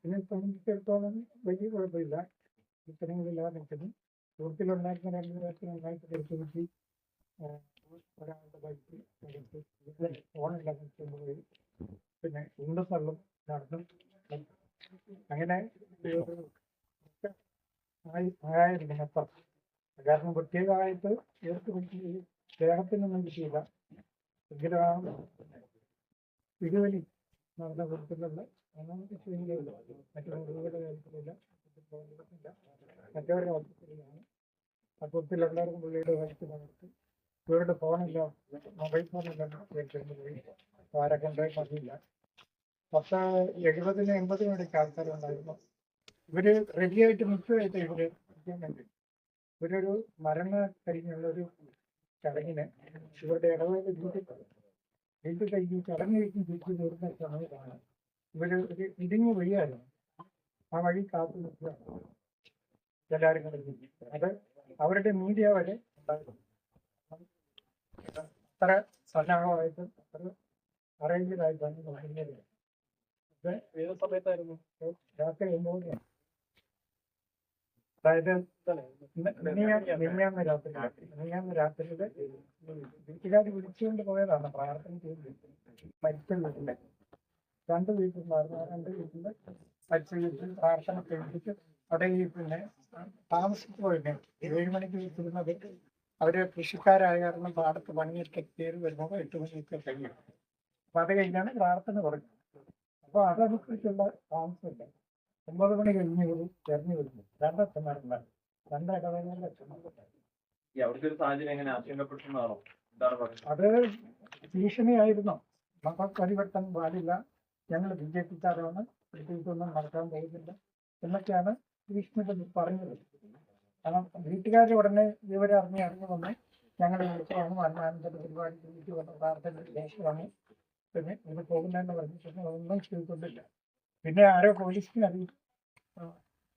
ഇതിനെ സംബന്ധിച്ചിടത്തോളം വലിയ കുഴപ്പമില്ല ഇത്തരങ്ങളില്ലാതെ നിൽക്കുന്നു സുഹൃത്തിലുണ്ടായിരുന്ന രണ്ട് പേർക്ക് നന്നായിട്ട് തിരിച്ചു കിട്ടി ഒരാളുടെ ബൈക്ക് എടുത്ത് ഫോണില്ലാതെ കൊണ്ടുപോയി പിന്നെ ഉണ്ടത്തള്ളും നടത്തും അങ്ങനെ ഒരു ആയി- ആയിരിക്കുന്നപ്പം കാരണം പ്രത്യേകമായിട്ട് പിടിക്കുകയും ദേഹത്തിനൊന്നും വിഷയമില്ല എങ്കിലും ആ പിടിവലി നടന്ന കൊടുക്കുന്നുള്ള ശൈലിയില്ല മറ്റു മുറിവുകളുടെ കാര്യത്തിലില്ല. മറ്റവരുടെ ഹോസ്പിറ്റലിലാണ് എല്ലാവർക്കും പുള്ളിയുടെ കാര്യത്തിൽ നടത്തി. ഇവരുടെ ഫോണില്ല മൊബൈൽ ഫോണില്ല മേടിച്ചുകൊണ്ട് പോയി ആരെ കൊണ്ടുപോയി മതിയില്ല പത്ത് എഴുപതിന് എൺപതിന് ഇടയ്ക്ക് ആൾക്കാരുണ്ടായിരുന്നു. ഇവർ റെഡിയായിട്ട് ആയിട്ട് ഇവർ ഇരിക്കാൻ വേണ്ടി. ഇവരൊരു മരണ കഴിഞ്ഞുള്ള ഒരു ചടങ്ങിന് ഇവരുടെ ഇടവേള വീട്ടിൽ കഴിഞ്ഞ് ചടങ്ങ് കഴിഞ്ഞ് തിരിച്ചു തീർന്ന സമയത്താണ് ഇവർ ഒരു ഇടുങ്ങിയ വഴിയായിരുന്നു ആ വഴി കാത്തു നിൽക്കുകയാണ് എല്ലാവരും കൂടെ അത് അവരുടെ മീഡിയ വരെ അത്ര സന്നാഹമായിട്ടും അത്ര അറേഞ്ചായിട്ടാണ് വാങ്ങിയത് ഏത് സമയത്തായിരുന്നു രാത്രി ഒമ്പത് അതായത് മിനിഞ്ഞാന്ന് രാത്രി മിനിഞ്ഞാന്ന് രാത്രിയിൽ വീട്ടുകാർ വിളിച്ചുകൊണ്ട് പോയതാണ് പ്രാർത്ഥന ചെയ്ത് മരിച്ച വീട്ടിൽ. രണ്ട് വീട്ടിലുണ്ടായിരുന്നു. ആ രണ്ട് വീട്ടിൽ മരിച്ച വീട്ടിൽ പ്രാർത്ഥന ചെയ്തിട്ട് അവിടെ ഈ പിന്നെ താമസിച്ചു പോയില്ലേ ഏഴ് മണിക്ക് വീട്ടിരുന്നത് അവർ കൃഷിക്കാരായ കാരണം പാടത്ത് പണിയൊക്കെ കയറി വരുമ്പോൾ എട്ട് മണിയൊക്കെ കഴിയും അപ്പൊ അത് കഴിഞ്ഞാണ് പ്രാർത്ഥന തുടങ്ങി. അപ്പൊ അതനുസരിച്ചുള്ള താമസമില്ല. ഒമ്പത് മണി കഴിഞ്ഞ് ഇവർ തെരഞ്ഞു വരുന്നു. രണ്ടച്ഛന്മാരുണ്ടായിരുന്നു. രണ്ട് ഇടവേളകളിൽ അച്ഛന്മാരുണ്ടായിരുന്നു ഈ അവിടുത്തെ ഒരു സാഹചര്യം എങ്ങനെ ആശങ്കപ്പെടുത്തുന്നതാണോ എന്താണ് പറയുന്നത് അത് ഭീഷണിയായിരുന്നു? നമുക്ക് പരിവർത്തനം പാടില്ല. ഞങ്ങൾ ബി ജെ പിക്കാരാണ് പ്രത്യേകിച്ചൊന്നും നടക്കാൻ കഴിയില്ല എന്നൊക്കെയാണ് ഭീഷണികൾ പറഞ്ഞത്. കാരണം വീട്ടുകാർ ഉടനെ വിവരം അറിഞ്ഞ് അറിഞ്ഞു വന്ന് ഞങ്ങൾ വിളിച്ചാണ് മരണാനന്തര പരിപാടി വീട്ടിൽ വന്ന പ്രാർത്ഥന ശേഷമാണ് പിന്നെ ഇത് പോകുന്നതെന്ന് പറഞ്ഞിട്ട് ഒന്നും ചെയ്തിട്ടില്ല പിന്നെ ആരോ പോലീസിനെ അറിയിച്ചു.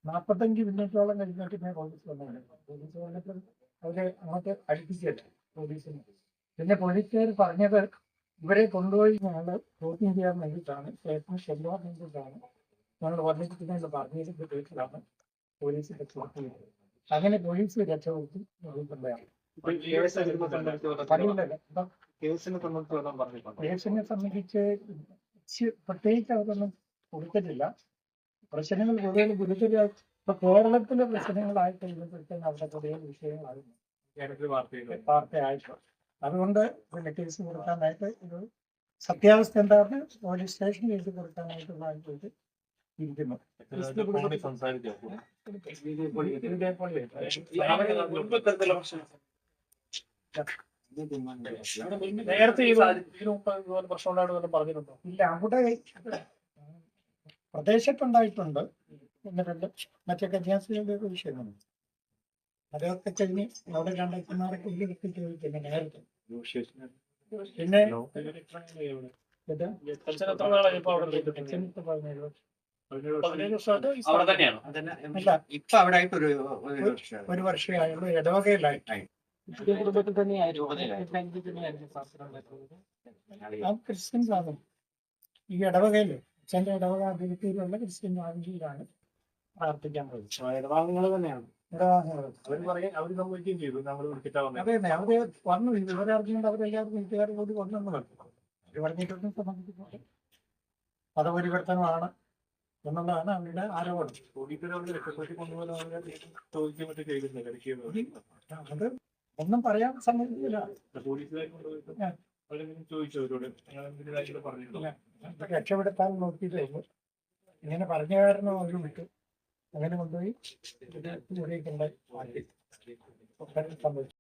നാൽപ്പത്തഞ്ച് മിനിറ്റോളം കഴിഞ്ഞിട്ട് പിന്നെ പോലീസ് വന്നു പോലീസ് വന്നിട്ട് അവരെ അങ്ങോട്ട് അടുപ്പിച്ചല്ല പോലീസിന് പിന്നെ പോലീസുകാർ പറഞ്ഞത് ഇവരെ കൊണ്ടുപോയി ഞങ്ങൾ ചോദ്യം ചെയ്യാൻ വേണ്ടിയിട്ടാണ്. സ്റ്റേഷൻ ചെല്ലുവാൻ വേണ്ടിയിട്ടാണ് ഞങ്ങൾ വന്നിരിക്കുന്നതെന്ന് പറഞ്ഞതിന്റെ പേരിലാണ് പോലീസ് രക്ഷപ്പെട്ടു അങ്ങനെ പോലീസ് രക്ഷപ്പെടുത്തി കേസിനെ സംബന്ധിച്ച് പ്രത്യേകിച്ച് അതൊന്നും കൊടുത്തിട്ടില്ല. പ്രശ്നങ്ങൾ കൂടുതൽ ഗുരുതര ഇപ്പൊ കേരളത്തിലെ പ്രശ്നങ്ങളായിട്ട് കഴിയുമ്പോഴത്തേക്കും അവിടെ കൂടുതൽ വിഷയങ്ങളായിരുന്നു വാർത്തയായിട്ട്. അതുകൊണ്ട് പിന്നെ കേസ് കൊടുക്കാനായിട്ട് ഒരു സത്യാവസ്ഥ എന്താണെന്ന് പോലീസ് സ്റ്റേഷനിൽ എഴുതി കൊടുക്കാനായിട്ട് ഇതേപോലെ നേരത്തെ ഇതിനു മുമ്പ് ഇതുപോലെ പ്രശ്നം ഉണ്ടായിരുന്നു പറഞ്ഞിട്ടുണ്ടോ ഇല്ല അവിടെ പ്രദേശത്തുണ്ടായിട്ടുണ്ട് ഒന്ന് രണ്ട് മറ്റേ കന്യാസ്ത്രീയുടെ ഒക്കെ വിഷയങ്ങളുണ്ട്. അതൊക്കെ കഴിഞ്ഞ് അവിടെ കണ്ടക്ടർമാരൊക്കെ ഉള്ളിൽ പിന്നെ നേരത്തെ. പിന്നെ ഒരു ഒരു വർഷം. ഒരു വർഷമായുള്ളൂ. ഇടവകയിലായിട്ടായി കുടുംബത്തിൽ തന്നെയായിരുന്നു. ഈ ഇടവകയിൽ അച്ഛന്റെ ഇടവക അതിർത്തിയിലുള്ള ക്രിസ്ത്യൻ വാങ്ങിയിലാണ് പ്രാർത്ഥിക്കാൻ പോയത് ഇടവാങ്ങങ്ങൾ തന്നെയാണ്. അവർ പറയും അവർ സംഭവിക്കുകയും ചെയ്തു. ഞങ്ങൾ വിളിച്ചിട്ടാ അതെ അതെ. അവർ വന്നു. വിവരറിഞ്ഞുകൊണ്ട് അവരെല്ലാവരും വീട്ടുകാർ കൂടി കൊണ്ടെന്ന് പറഞ്ഞു. അവർ പറഞ്ഞിട്ടൊന്നും സംബന്ധിക്കുന്നുണ്ട് മതപരിവർത്തനമാണ് എന്നുള്ളതാണ് അവരുടെ ആരോപണം. അത് ഒന്നും പറയാൻ സമ്മതിക്കില്ല രക്ഷപ്പെടുത്താൻ നോക്കിയിട്ടേ ഉള്ളൂ. ഇങ്ങനെ പറഞ്ഞ കാരണം അവർ വിട്ടു. അങ്ങനെ കൊണ്ടുപോയി മാറ്റി. സംഭവിച്ചു.